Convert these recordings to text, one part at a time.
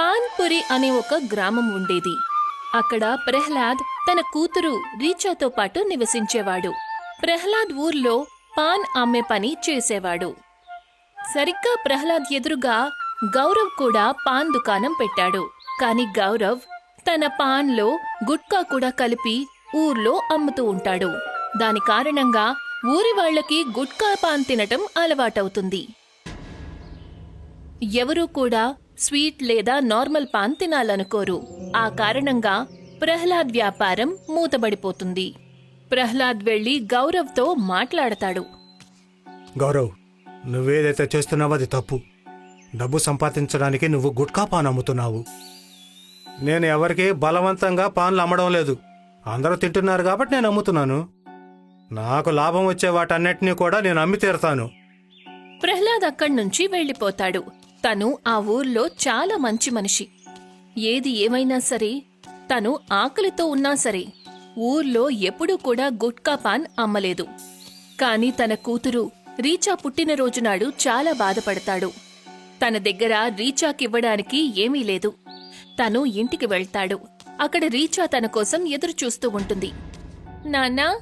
పాన్పురి అనే ఒక గ్రామం ఉండేది. అక్కడ ప్రహ్లాద్ తన కూతురు రీచాతో పాటు నివసించేవాడు. ప్రహ్లాద్ ఊర్లో పాన్ అమ్మే పని చేసేవాడు. సరిగ్గా ప్రహ్లాద్ ఎదురుగా గౌరవ్ కూడా పాన్ దుకాణం పెట్టాడు. కాని గౌరవ్ తన పాన్లో గుట్కా కూడా కలిపి ఊర్లో అమ్ముతూ ఉంటాడు. దాని కారణంగా ఊరి వాళ్ళకి గుట్కా పాన్ తినటం అలవాటవుతుంది. ఎవరూ కూడా స్వీట్ లేదా నార్మల్ పాన్ తినాలనుకోరు. ఆ కారణంగా ప్రహ్లాద్ వ్యాపారం మూతబడిపోతుంది. ప్రహ్లాద్ వెళ్ళి గౌరవ్తో మాట్లాడతాడు. గౌరవ్ నువ్వేదైతే చేస్తున్నావో అది తప్పు. డబ్బు సంపాదించడానికి నువ్వు గుట్కా పాన్ అమ్ముతున్నావు. నేను ఎవరికి బలవంతంగా పాన్లు అమ్మడం లేదు. అందరూ తింటున్నారు కాబట్టి నేను అమ్ముతున్నాను. నాకు లాభం వచ్చే వాటన్నిటినీ కూడా నేను అమ్మి తీరతాను. ప్రహ్లాద్ అక్కడి నుంచి వెళ్ళిపోతాడు తను ఆ ఊర్లో చాలా మంచి మనిషి. ఏది ఏమైనా సరే తను ఆకలితో ఉన్నా సరే ఊర్లో ఎప్పుడూ కూడా గుట్కా పాన్ అమ్మలేదు. కాని తన కూతురు రీచా పుట్టినరోజు నాడు చాలా బాధపడతాడు. తన దగ్గర రీచాకివ్వడానికి ఏమీ లేదు. తను ఇంటికి వెళ్తాడు. అక్కడ రీచా తన కోసం ఎదురు చూస్తూ ఉంటుంది. నాన్నా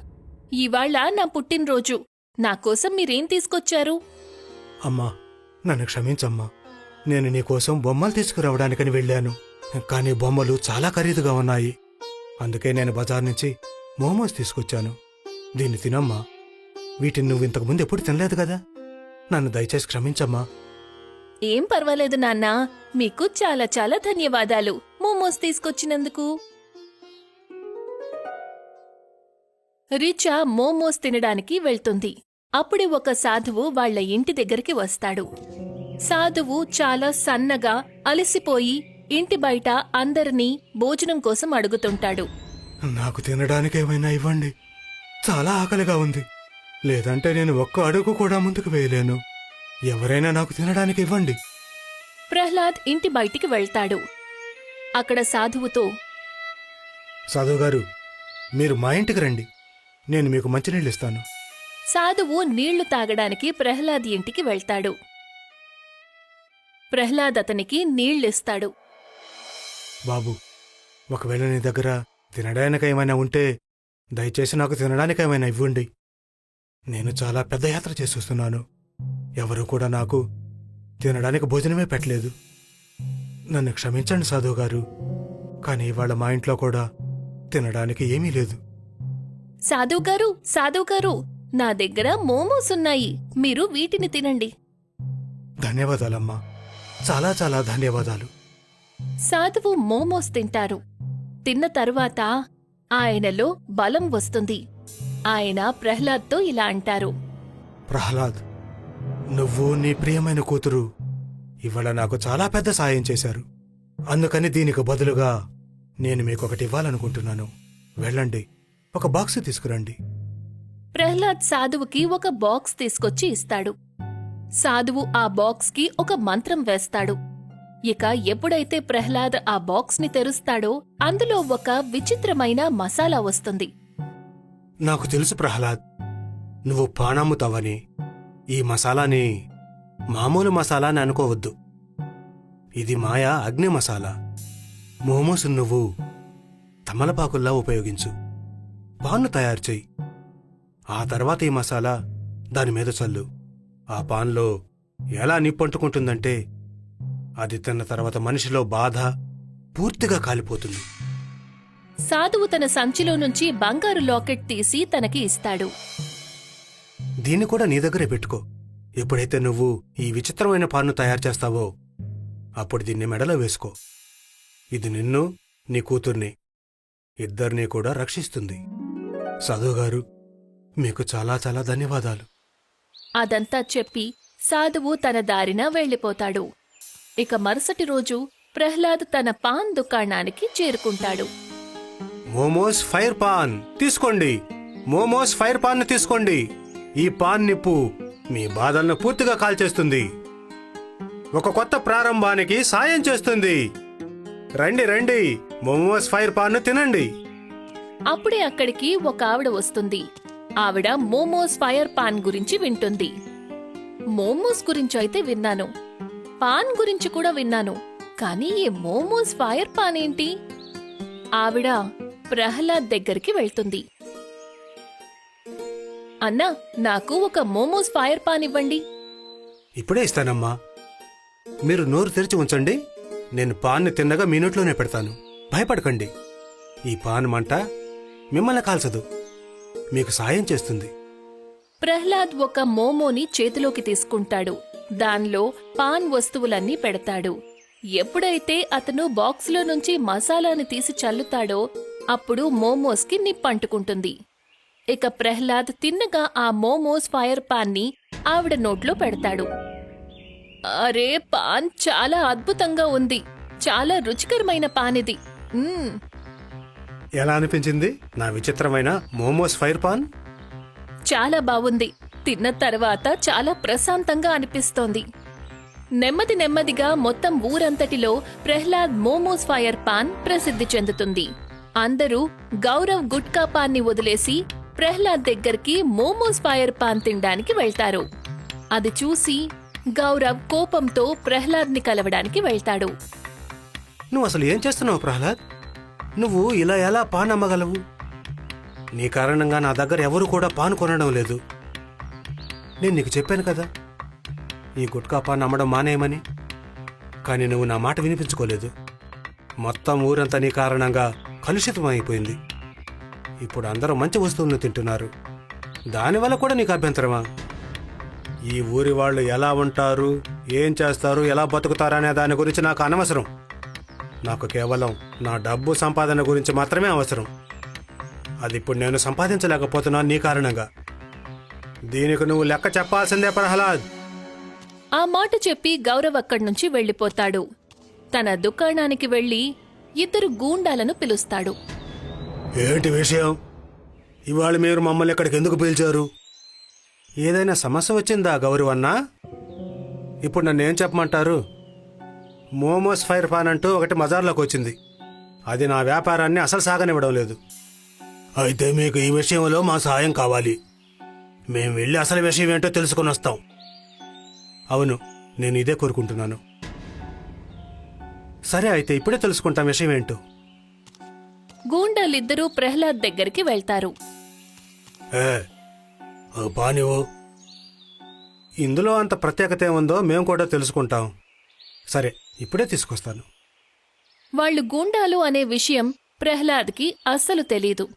ఇవాళ నా పుట్టినరోజు. నా కోసం మీరేం తీసుకొచ్చారు? అమ్మా నన్ను క్షమించమ్మా. నేను నీకోసం బొమ్మలు తీసుకురావడానికని వెళ్ళాను. కానీ బొమ్మలు చాలా ఖరీదుగా ఉన్నాయి. అందుకే నేను బజార్ నుంచి మోమోస్ తీసుకొచ్చాను. దీన్ని తినమ్మా. వీటిని నువ్వు ఇంతకు ముందు ఎప్పుడు తినలేదు కదా? నన్ను దయచేసి క్షమించమ్మా. ఏం పర్వాలేదు నాన్నా. మీకు చాలా చాలా ధన్యవాదాలు. మోమోస్ తీసుకొచ్చినందుకు. రిచా మోమోస్ తినడానికి వెళ్తుంది. అప్పుడే ఒక సాధువు వాళ్ళ ఇంటి దగ్గరికి వస్తాడు. సాధువు చాలా సన్నగా అలసిపోయి ఇంటి బయట అందరినీ భోజనం కోసం అడుగుతుంటాడు. నాకు తినడానికి ఏమైనా ఇవ్వండి. చాలా ఆకలిగా ఉంది. లేదంటే నేను ఒక్క అడుగు కూడా ముందుకు వేయలేను. ఎవరైనా నాకు తినడానికి ఇవ్వండి. ప్రహ్లాద్ ఇంటి బయటికి వెళ్తాడు. అక్కడ సాధువుతో సాధువు గారు మీరు మా ఇంటికి రండి. నేను మీకు మంచినీళ్ళు ఇస్తాను. సాధువు నీళ్ళు తాగడానికి ప్రహ్లాద్ ఇంటికి వెళ్తాడు. ప్రహ్లాద్ అతనికి నీళ్ళిస్తాడు. బాబు ఒకవేళ నీ దగ్గర తినడానికి ఏమైనా ఉంటే దయచేసి నాకు తినడానికి ఏమైనా ఇవ్వండి. నేను చాలా పెద్ద యాత్ర చేసి వస్తున్నాను ఎవరు కూడా నాకు తినడానికి భోజనమే పెట్టలేదు. నన్ను క్షమించండి సాధువు గారు కానీ ఇవాళ మా ఇంట్లో కూడా తినడానికి ఏమీ లేదు. సాధువు గారు సాధువు గారు నా దగ్గర మోమోస్ ఉన్నాయి మీరు వీటిని తినండి. ధన్యవాదాలమ్మా. చాలా చాలా ధన్యవాదాలు. సాధువు మోమోస్ తింటారు. తిన్న తరువాత ఆయనలో బలం వస్తుంది. ఆయన ప్రహ్లాద్తో ఇలా అంటారు. ప్రహ్లాద్ నువ్వు నీ ప్రియమైన కూతురు. ఇవాళ నాకు చాలా పెద్ద సాయం చేశారు. అందుకని దీనికి బదులుగా నేను మీకు ఒకటి ఇవ్వాలనుకుంటున్నాను. వెళ్ళండి ఒక బాక్స్ తీసుకురండి. ప్రహ్లాద్ సాధువుకి ఒక బాక్స్ తీసుకొచ్చి ఇస్తాడు. సాధువు ఆ బాక్స్కి ఒక మంత్రం వేస్తాడు. ఇక ఎప్పుడైతే ప్రహ్లాద్ ఆ బాక్స్ని తెరుస్తాడో అందులో ఒక విచిత్రమైన మసాలా వస్తుంది. నాకు తెలుసు ప్రహ్లాద్ నువ్వు పానమ్ముతావని ఈ మసాలాని మామూలు మసాలా అని అనుకోవద్దు. ఇది మాయా అగ్ని మసాలా. మోమోస్ నువ్వు తమలపాకుల్లా ఉపయోగించు. పాన్ను తయారు చేయి ఆ తర్వాత ఈ మసాలా దాని మీద చల్లు. ఆ పాన్లో ఎలా నిప్పంటుకుంటుందంటే అది తిన్న తర్వాత మనిషిలో బాధ పూర్తిగా కాలిపోతుంది. సాధువు తన సంచిలో నుంచి బంగారు లాకెట్ తీసి తనకి ఇస్తాడు. దీన్ని కూడా నీ దగ్గరే పెట్టుకో. ఎప్పుడైతే నువ్వు ఈ విచిత్రమైన పాన్ను తయారు చేస్తావో అప్పుడు దీన్ని మెడలో వేసుకో. ఇది నిన్ను నీ కూతుర్ని ఇద్దరినీ కూడా రక్షిస్తుంది. సదువు గారు మీకు చాలా చాలా ధన్యవాదాలు. అదంతా చెప్పి సాధువు తన దారిన వెళ్ళిపోతాడు. ఇక మరుసటి రోజు ప్రహ్లాద్ తన పాన్ దుకాణానికి చేరుకుంటాడు. మోమోస్ ఫైర్ పాన్ తీసుకోండి. మోమోస్ ఫైర్ పాన్ తీసుకోండి. ఈ పాన్ నిప్పు మీ బాధలను పూర్తిగా కాల్చేస్తుంది. ఒక కొత్త ప్రారంభానికి సాయం చేస్తుంది. రండి రండి. మోమోస్ ఫైర్ పాన్ తినండి. అప్పుడే అక్కడికి ఒక ఆవిడ వస్తుంది. ఆవిడ మోమోస్ ఫైర్ పాన్ గురించి వింటుంది. మోమోస్ గురించి అయితే విన్నాను. పాన్ గురించి కూడా విన్నాను. కానీ ఈ మోమోస్ ఫైర్ పాన్ ఏంటి? ఆవిడ ప్రహ్లాద్ దగ్గరికి వెళ్తుంది. అన్నా నాకు ఒక మోమోస్ ఫైర్ పాన్ ఇవ్వండి. ఇప్పుడే ఇస్తానమ్మా. మీరు నోరు తెరిచి ఉంచండి. నేను పాన్ని తిన్నగా మీ నోట్లోనే పెడతాను. భయపడకండి. ఈ పాన్ మంట మిమ్మల్ని కాల్చదు. మీకు సాయం చేస్తుంది. ప్రహ్లాద్ ఒక మోమోని చేతిలోకి తీసుకుంటాడు. దానిలో పాన్ వస్తువులన్నీ పెడతాడు. ఎప్పుడైతే అతను బాక్స్లో నుంచి మసాలాని తీసి చల్లుతాడో అప్పుడు మోమోస్కి నిప్పంటుకుంటుంది ఇక ప్రహ్లాద్ తిన్నగా ఆ మోమోస్ ఫైర్ పాన్ని ఆవిడ నోట్లో పెడతాడు. అరే పాన్ చాలా అద్భుతంగా ఉంది. చాలా రుచికరమైన పాన్ ఇది. ఎలా అనిపించింది? నా విచిత్రమైన మోమోస్ ఫైర్ పాన్? చాలా బాగుంది తిన్న తర్వాత చాలా ప్రశాంతంగా అనిపిస్తోంది. నెమ్మది నెమ్మదిగా మొత్తం ఊరంతటిలో ప్రహ్లాద్ మోమోస్ ఫైర్ పాన్ ప్రసిద్ధి చెందుతుంది. అందరూ గౌరవ్ గుట్కా పాన్ని వదిలేసి ప్రహ్లాద్ దగ్గరికి మోమోస్ ఫైర్ పాన్ తినడానికి వెళ్తారు. అది చూసి గౌరవ్ కోపంతో ప్రహ్లాద్ని కలవడానికి వెళ్తాడు. నువ్వు అసలు ఏం చేస్తున్నావు ప్రహ్లాద్? నువ్వు ఇలా ఎలా పాన్ అమ్మగలవు నీ కారణంగా నా దగ్గర ఎవరు కూడా పాన్ కొనడం లేదు. నేను నీకు చెప్పాను కదా ఈ గుట్కా పాన్ అమ్మడం మానేయమని. కానీ నువ్వు నా మాట వినిపించుకోలేదు. మొత్తం ఊరంతా నీ కారణంగా కలుషితమైపోయింది. ఇప్పుడు అందరూ మంచి వస్తువులను తింటున్నారు. దానివల్ల కూడా నీకు అభ్యంతరమా? ఈ ఊరి వాళ్ళు ఎలా ఉంటారు ఏం చేస్తారు ఎలా బతుకుతారు అనే దాని గురించి నాకు అనవసరం. నాకు కేవలం నా డబ్బు సంపాదన గురించి మాత్రమే అవసరం. అది ఇప్పుడు నేను సంపాదించలేకపోతున్నాను నీ కారణంగా. దీనికి నువ్వు లెక్క చెప్పాల్సిందే ప్రహ్లాద్. ఆ మాట చెప్పి గౌరవ్ అక్కడి నుంచి వెళ్ళిపోతాడు. తన దుకాణానికి వెళ్ళి ఇద్దరు గూండాలను పిలుస్తాడు. ఏంటి విషయం? ఇవాళ మీరు మమ్మల్ని ఇక్కడికి ఎందుకు పిలిచారు? ఏదైనా సమస్య వచ్చిందా గౌరవ్ అన్నా ఇప్పుడు నన్ను ఏం చెప్పమంటారు? మోమోస్ ఫైర్ పాన్ అంటూ ఒకటి మజార్లోకి వచ్చింది. అది నా వ్యాపారాన్ని అసలు సాగనివ్వడం లేదు. అయితే మీకు ఈ విషయంలో మా సహాయం కావాలి. మేం వెళ్ళి అసలు విషయం ఏంటో తెలుసుకొని వస్తాం. అవును నేను ఇదే కోరుకుంటున్నాను. సరే అయితే ఇప్పుడే తెలుసుకుంటాం విషయం ఏంటో. గూండాలిద్దరూ ప్రహ్లాద్ దగ్గరికి వెళ్తారు. ఏ ఓ పానివు ఇందులో అంత ప్రత్యేకత ఏముందో మేము కూడా తెలుసుకుంటాం. సరే ఇప్పుడే తీసుకొస్తాను. వాళ్ళు గూండాలు అనే విషయం ప్రహ్లాద్కి అస్సలు తెలీదు.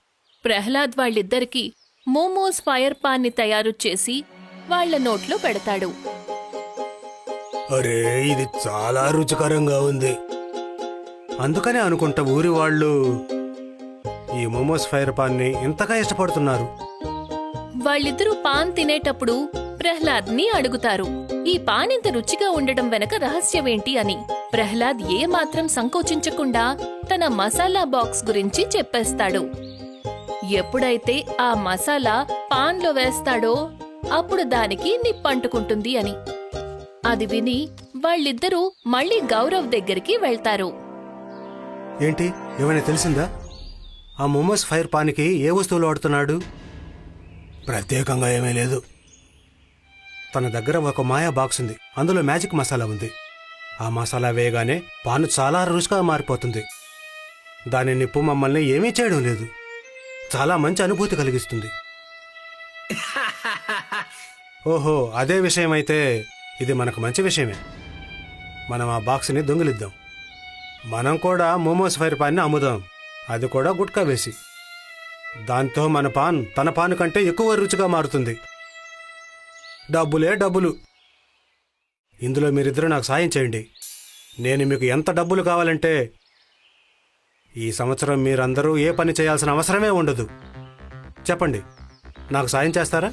ప్రహ్లాద్ వాళ్ళిద్దరికీ మోమోస్ ఫైర్ పాన్ని తయారు చేసి వాళ్ళ నోట్లో పెడతాడు. అరే ఇది చాలా రుచికరంగా ఉంది. అందుకనే అనుకుంటా ఊరి వాళ్ళు ఈ మోమోస్ ఫైర్ పాన్ని ఇంతగా ఇష్టపడుతున్నారు. వాళ్ళిద్దరూ పాన్ తినేటప్పుడు ప్రహ్లాద్ని అడుగుతారు. ఈ పాన్ ఇంత రుచిగా ఉండడం వెనక రహస్యమేంటి అని ప్రహ్లాద్ ఏ మాత్రం సంకోచించకుండా తన మసాలా బాక్స్ గురించి చెప్పేస్తాడు. ఎప్పుడైతే ఆ మసాలా పాన్లో వేస్తాడో అప్పుడు దానికి నిప్పంటుకుంటుంది అని. అది విని వాళ్ళిద్దరూ మళ్ళీ గౌరవ్ దగ్గరికి వెళ్తారు. ఏంటి? ఏమైనా తెలిసిందా? ఆ మోమోస్ ఫైర్ పానికి ఏ వస్తువులు వాడుతున్నాడు? ప్రత్యేకంగా ఏమీ లేదు. తన దగ్గర ఒక మాయా బాక్స్ ఉంది. అందులో మ్యాజిక్ మసాలా ఉంది. ఆ మసాలా వేయగానే పాను చాలా రుచిగా మారిపోతుంది. దాని నిప్పు మమ్మల్ని ఏమీ చేయడం లేదు. చాలా మంచి అనుభూతి కలిగిస్తుంది. ఓహో అదే విషయమైతే ఇది మనకు మంచి విషయమే. మనం ఆ బాక్స్ని దొంగిలిద్దాం. మనం కూడా మోమోస్ ఫైర్ పాన్ని అమ్ముదాం. అది కూడా గుట్కా వేసి. దాంతో మన పాన్ తన పాన్ కంటే ఎక్కువ రుచిగా మారుతుంది. డబ్బులే డబ్బులు. ఇందులో మీరిద్దరూ నాకు సాయం చేయండి. నేను మీకు ఎంత డబ్బులు కావాలంటే ఈ సంవత్సరం మీరందరూ ఏ పని చేయాల్సిన అవసరమే ఉండదు. చెప్పండి నాకు సాయం చేస్తారా?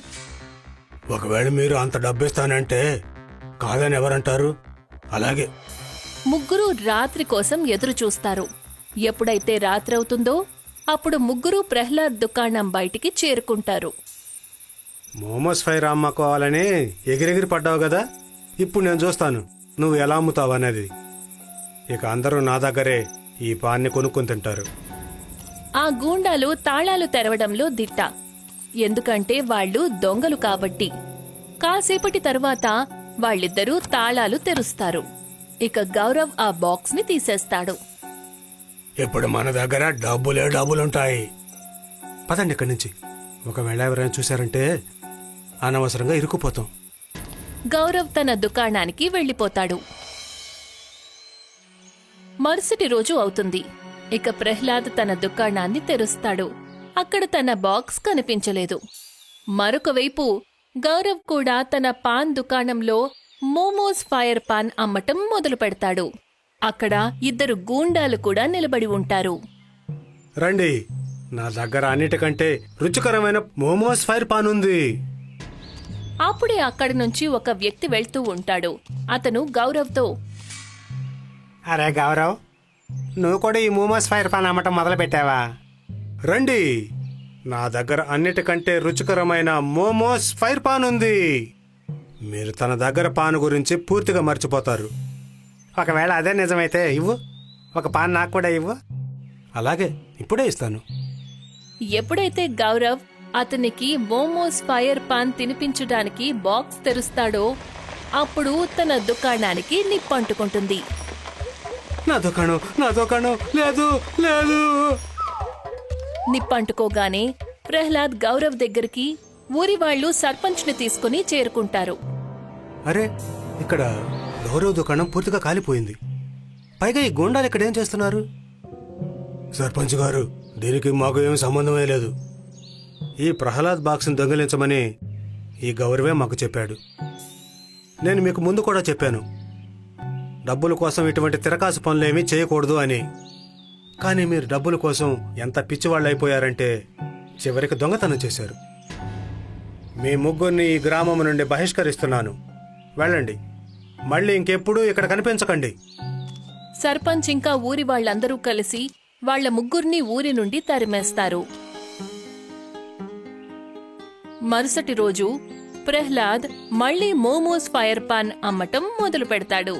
ఒకవేళ మీరు అంత డబ్బు ఇస్తానంటే కాదని ఎవరంటారు? అలాగే. ముగ్గురు రాత్రి కోసం ఎదురు చూస్తారు. ఎప్పుడైతే రాత్రవుతుందో అప్పుడు ముగ్గురు ప్రహ్లాద్ దుకాణం బయటికి చేరుకుంటారు. మోమోస్ ఫైర్ అమ్ముకోవాలని ఎగిరెగిరి పడ్డావు కదా? ఇప్పుడు నేను చూస్తాను. నువ్వు ఎలా అమ్ముతావు అనేది. ఇక అందరూ నా దగ్గరే ఈ పాన్ని కొనుక్కొని తింటారు. ఆ గూండాలు తాళాలు తెరవడంలో దిట్ట. ఎందుకంటే వాళ్ళు దొంగలు కాబట్టి. కాసేపటి తరువాత వాళ్ళిద్దరూ తాళాలు తెరుస్తారు. ఇక గౌరవ్ ఆ బాక్స్ని తీసేస్తాడు. ఇప్పుడు మన దగ్గర డబ్బులే డబ్బులుంటాయి. పదండి ఇక్కడి నుంచి. ఒకవేళ ఎవరైనా చూశారంటే అనవసరంగా ఇరుక్కుపోతాం. గౌరవ్ తన దుకాణానికి వెళ్ళిపోతాడు. మరుసటి రోజు అవుతుంది. ఇక ప్రహ్లాద్ తన దుకాణాన్ని తెరుస్తాడు. అక్కడ తన బాక్స్ కనిపించలేదు. మరొక వైపు గౌరవ్ కూడా తన పాన్ దుకాణంలో మోమోస్ ఫైర్ పాన్ అమ్మటం మొదలు పెడతాడు. అక్కడ ఇద్దరు గూండాలు కూడా నిలబడి ఉంటారు. రండి. నా దగ్గర అన్నిటికంటే రుచికరమైన మోమోస్ ఫైర్ పాన్ ఉంది. అప్పుడే అక్కడి నుంచి ఒక వ్యక్తి వెళ్తూ ఉంటాడు. అతను గౌరవ్తో అరే గౌరవ్ నువ్వు కూడా ఈ మోమోస్ ఫైర్ పాన్ అమ్మటం మొదలు పెట్టావా రండి. నా దగ్గర అన్నిటికంటే రుచికరమైన మోమోస్ ఫైర్ పాన్ ఉంది. మీరు తన దగ్గర పాన్ గురించి పూర్తిగా మర్చిపోతారు. ఒకవేళ అదే నిజమైతే ఇవ్వు. ఒక పాన్ నాకు కూడా ఇవ్వు. అలాగే ఇప్పుడే ఇస్తాను. ఎప్పుడైతే గౌరవ్ అతనికి మోమోస్ ఫైర్ పాన్ తినిపించడానికి బాక్స్ తెరుస్తాడో అప్పుడు తన దుకాణానికి నిప్పంటుకుంటుంది. నా దుకాణం నా దుకాణం లేదు లేదు. నిప్పంటుకోగానే ప్రహ్లాద్ గౌరవ్ దగ్గరికి ఊరి వాళ్ళు సర్పంచ్ని తీసుకుని చేరుకుంటారు. అరే ఇక్కడ గౌరవ్ దుకాణం పూర్తిగా కాలిపోయింది. పైగా ఈ గోండాలు ఇక్కడ ఏం చేస్తున్నారు? సర్పంచ్ గారు దీనికి మాకు ఏం సంబంధమే లేదు. ఈ ప్రహ్లాద్ బాక్స్ని దొంగిలించమని ఈ గౌరవే మాకు చెప్పాడు. నేను మీకు ముందు కూడా చెప్పాను. డబ్బుల కోసం ఇటువంటి తిరకాసు పనులేమీ చేయకూడదు అని. కానీ మీరు డబ్బుల కోసం ఎంత పిచ్చివాళ్ళు అయిపోయారంటే చివరికి దొంగతనం చేశారు. మీ ముగ్గురిని ఈ గ్రామం నుండి బహిష్కరిస్తున్నాను. వెళ్ళండి. మళ్ళీ ఇంకెప్పుడు ఇక్కడ కనిపించకండి. సర్పంచ్ ఇంకా ఊరి వాళ్ళందరూ కలిసి వాళ్ళ ముగ్గురిని ఊరి నుండి తరిమేస్తారు. మరుసటి రోజు ప్రహ్లాద్ మళ్ళీ మోమోస్ ఫైర్ పాన్ అమ్మటం మొదలు పెడతాడు